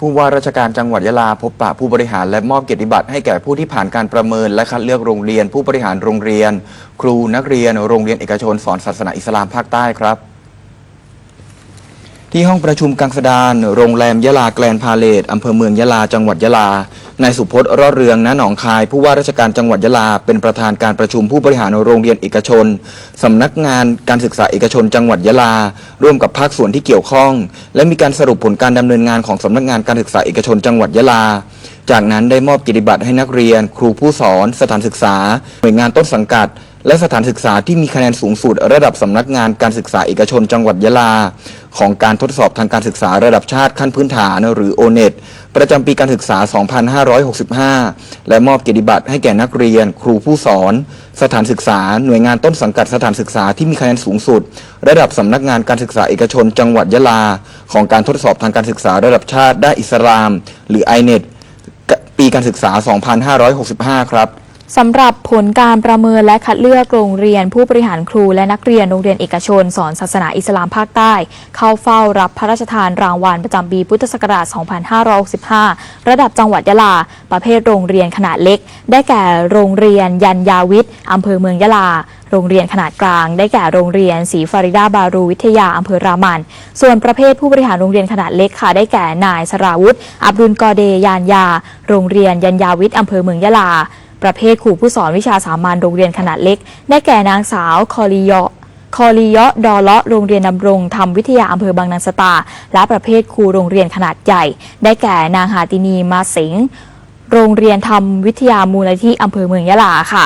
ผู้ว่าราชการจังหวัดยะลาพบปะผู้บริหารและมอบเกียรติบัตรให้แก่ผู้ที่ผ่านการประเมินและคัดเลือกโรงเรียน ผู้บริหารโรงเรียน ครูนักเรียน โรงเรียนเอกชนสอนศาสนาอิสลามภาคใต้ครับ ที่ห้องประชุมกังสดานโรงแรมยะลาแกลนพาเลตอำเภอเมืองยะลาจังหวัดยะลา นายสุพจน์รอดเรืองณหนองคาย ผู้ว่าราชการจังหวัดยะลา เป็นประธานการประชุมผู้บริหารโรงเรียนเอกชนสำนักงานการศึกษาเอกชนจังหวัดยะลา ร่วมกับภาคส่วนที่เกี่ยวข้อง และมีการสรุปผลการดำเนินงานของสำนักงานการศึกษาเอกชนจังหวัดยะลา จากนั้นได้มอบกิยรติบัตรให้นักเรียน ครูผู้สอน สถานศึกษา หน่วยงานต้นสังกัด และสถานศึกษาที่มีคะแนนสูงสุดระดับสำนักงานการศึกษาเอกชนจังหวัดยะลา ของการทดสอบทางการศึกษาระดับชาติขั้นพื้นฐานหรือ o n e t ประจำปีการศึกษา 2565 และมอบเกียรติบัตรให้แก่นักเรียน ครูผู้สอน สถานศึกษา หน่วยงานต้นสังกัดสถานศึกษาที่มีคะแนนสูงสุด ระดับสำนักงานการศึกษาเอกชน จังหวัดยะลา ของการทดสอบทางการศึกษาระดับชาติด้านอิสลาม หรือ i n e t ปีการศึกษา 2565 ครับ สำหรับผลการประเมินและคัดเลือกโรงเรียนผู้บริหารครูและนักเรียนโรงเรียนเอกชน สอนศาสนาอิสลามภาคใต้ เข้าเฝ้ารับพระราชทานรางวัลประจำปีพุทธศักราช 2565 ระดับจังหวัดยะลา ประเภทโรงเรียนขนาดเล็ก ได้แก่โรงเรียนยันยาวิทย์อำเภอเมืองยะลา โรงเรียนขนาดกลาง ได้แก่โรงเรียนศรีฟาริดาบารูวิทยาอำเภอรามัน ส่วนประเภทผู้บริหารโรงเรียนขนาดเล็กค่ะได้แก่นายสราวุธอับดุลกอเดยานยา โรงเรียนยันยาวิทย์อำเภอเมืองยะลา ประเภทครูผู้สอนวิชาสามัญโรงเรียนขนาดเล็ก ได้แก่นางสาวคอลิยอคอลิยอดอเลาะโรงเรียนดำรงธรรมวิทยาอำเภอบางนางสตา และประเภทครูโรงเรียนขนาดใหญ่ ได้แก่นางหาตินีมาสิง โรงเรียนธรรมวิทยามูลนิธิอำเภอเมืองยะลาค่ะ